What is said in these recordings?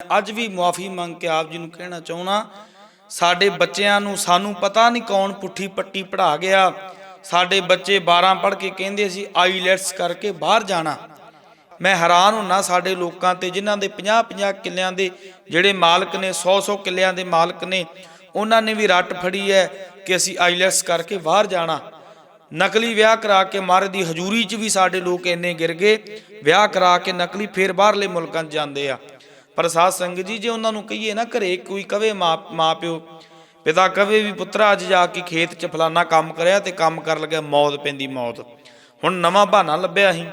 ਅੱਜ ਵੀ ਮੁਆਫੀ ਮੰਗ ਕੇ ਆਪ ਜੀ ਨੂੰ ਕਹਿਣਾ ਚਾਹਣਾ ਸਾਡੇ ਬੱਚਿਆਂ ਨੂੰ ਸਾਨੂੰ ਪਤਾ ਨਹੀਂ ਕੌਣ ਪੁੱਠੀ ਪੱਟੀ ਪੜਾ ਗਿਆ। ਸਾਡੇ ਬੱਚੇ 12 ਪੜ੍ਹ ਕੇ ਕਹਿੰਦੇ ਸੀ ਆਈਲੈਟਸ ਕਰਕੇ ਬਾਹਰ ਜਾਣਾ। ਮੈਂ ਹੈਰਾਨ ਹੁੰਨਾ ਸਾਡੇ ਲੋਕਾਂ ਤੇ, ਜਿਨ੍ਹਾਂ ਦੇ 50-50 ਕਿੱਲਿਆਂ ਦੇ ਜਿਹੜੇ ਮਾਲਕ ਨੇ 100-100 ਕਿੱਲਿਆਂ ਦੇ ਮਾਲਕ ਨੇ, ਉਹਨਾਂ ਨੇ ਵੀ ਰੱਟ ਫੜੀ ਹੈ ਕਿ ਅਸੀਂ ਆਈਲੈਟਸ ਕਰਕੇ ਬਾਹਰ ਜਾਣਾ। ਨਕਲੀ ਵਿਆਹ ਕਰਾ ਕੇ ਮਾਰੇ ਦੀ ਹਜ਼ੂਰੀ 'ਚ ਵੀ ਸਾਡੇ ਲੋਕ ਇੰਨੇ ਗਿਰ ਗਏ। ਵਿਆਹ ਕਰਾ ਕੇ ਨਕਲੀ ਫੇਰ ਬਾਹਰਲੇ ਮੁਲਕਾਂ 'ਚ ਜਾਂਦੇ ਆ। ਪਰ ਸਾਧ ਸੰਗਤ ਜੀ, ਜੇ ਉਹਨਾਂ ਨੂੰ ਕਹੀਏ ਨਾ ਘਰੇ ਕੋਈ ਕਵੇ ਮਾਂ ਮਾਂ ਪਿਓ, ਪਿਤਾ ਕਵੇ ਵੀ ਪੁੱਤਰਾ, ਅੱਜ ਜਾ ਕੇ ਖੇਤ 'ਚ ਫਲਾਨਾ ਕੰਮ ਕਰਿਆ ਤੇ ਕੰਮ ਕਰਨ ਲੱਗਿਆ, ਮੌਤ ਪੈਂਦੀ ਮੌਤ। ਹੁਣ ਨਵਾਂ ਬਹਾਨਾ ਲੱਭਿਆ ਅਸੀਂ।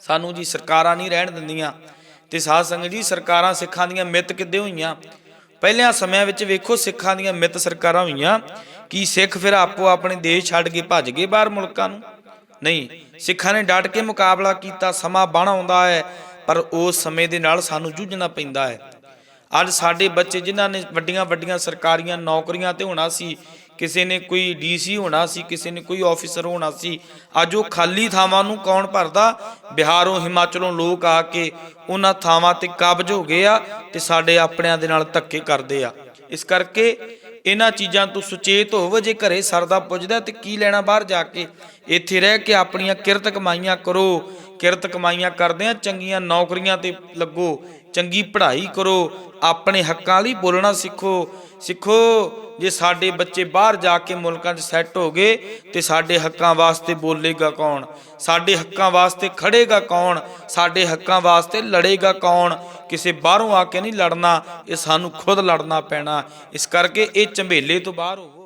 ਸਾਨੂੰ ਜੀ ਸਰਕਾਰਾਂ ਨਹੀਂ ਰਹਿਣ ਦਿੰਦੀਆਂ। ਤੇ ਸਾਧ ਸੰਗਤ ਜੀ, ਸਰਕਾਰਾਂ ਸਿੱਖਾਂ ਦੀਆਂ ਮਿੱਤ ਕਿੱਦੇ ਹੋਈਆਂ? ਪਹਿਲਿਆਂ ਸਮਿਆਂ ਵਿੱਚ ਵੇਖੋ, ਸਿੱਖਾਂ ਦੀਆਂ ਮਿੱਤ ਸਰਕਾਰਾਂ ਹੋਈਆਂ ਕੀ ਸਿੱਖ ਫਿਰ ਆਪੋ ਆਪਣੇ ਦੇਸ਼ ਛੱਡ ਕੇ ਭੱਜ ਗਏ ਬਾਹਰ ਮੁਲਕਾਂ ਨੂੰ। ਨਹੀਂ, ਸਿੱਖਾਂ ਨੇ ਡਟ ਕੇ ਮੁਕਾਬਲਾ ਕੀਤਾ, ਸਮਾਂ ਬਣ ਆਉਂਦਾ ਹੈ। ਪਰ ਉਸ ਸਮੇਂ ਦੇ ਨਾਲ ਸਾਨੂੰ ਜੂਝਣਾ ਪੈਂਦਾ ਹੈ। ਅੱਜ ਸਾਡੇ ਬੱਚੇ ਜਿਨ੍ਹਾਂ ਨੇ ਵੱਡੀਆਂ ਵੱਡੀਆਂ ਸਰਕਾਰੀਆਂ ਨੌਕਰੀਆਂ ਤੇ ਹੋਣਾ ਸੀ, ਕਿਸੇ ਨੇ ਕੋਈ ਡੀਸੀ ਹੋਣਾ ਸੀ, ਕਿਸੇ ਨੇ ਕੋਈ ਆਫੀਸਰ ਹੋਣਾ ਸੀ, ਅੱਜ ਉਹ ਖਾਲੀ ਥਾਵਾਂ ਨੂੰ ਕੌਣ ਭਰਦਾ? ਬਿਹਾਰੋਂ ਹਿਮਾਚਲੋਂ ਲੋਕ ਆ ਕੇ ਉਹਨਾਂ ਥਾਵਾਂ ਤੇ ਕਬਜ਼ ਹੋ ਗਏ ਆ ਤੇ ਸਾਡੇ ਆਪਣਿਆਂ ਦੇ ਨਾਲ ਧੱਕੇ ਕਰਦੇ ਆ। ਇਸ ਕਰਕੇ ਇਹਨਾਂ ਚੀਜ਼ਾਂ ਤੋਂ ਸੁਚੇਤ ਹੋਵੋ, ਜੇ ਘਰੇ ਸਰਦਾ ਪੁੱਜਦਾ ਤੇ ਕੀ ਲੈਣਾ ਬਾਹਰ ਜਾ ਕੇ? ਇੱਥੇ ਰਹਿ ਕੇ ਆਪਣੀਆਂ ਕਿਰਤ ਕਮਾਈਆਂ ਕਰੋ। ਕਿਰਤ ਕਮਾਈਆਂ ਕਰਦੇ ਆ ਚੰਗੀਆਂ ਨੌਕਰੀਆਂ ਤੇ ਲੱਗੋ। ਚੰਗੀ ਪੜ੍ਹਾਈ ਕਰੋ। ਆਪਣੇ ਹੱਕਾਂ ਲਈ ਬੋਲਣਾ ਸਿੱਖੋ। ਸਿੱਖੋ, ਜੇ ਸਾਡੇ ਬੱਚੇ ਬਾਹਰ ਜਾ ਕੇ ਮੁਲਕਾਂ 'ਚ ਸੈੱਟ ਹੋ ਗਏ, ਤੇ ਸਾਡੇ ਹੱਕਾਂ ਵਾਸਤੇ ਬੋਲੇਗਾ ਕੌਣ? ਸਾਡੇ ਹੱਕਾਂ ਵਾਸਤੇ ਖੜੇਗਾ ਕੌਣ? ਸਾਡੇ ਹੱਕਾਂ ਵਾਸਤੇ ਲੜੇਗਾ ਕੌਣ? ਕਿਸੇ ਬਾਹਰੋਂ ਆ ਕੇ ਨਹੀਂ ਲੜਨਾ, ਇਹ ਸਾਨੂੰ ਖੁਦ ਲੜਨਾ ਪੈਣਾ। ਇਸ ਕਰਕੇ ਇਹ ਝੰਬੇਲੇ ਤੋਂ ਬਾਹਰ ਹੋਵੋ।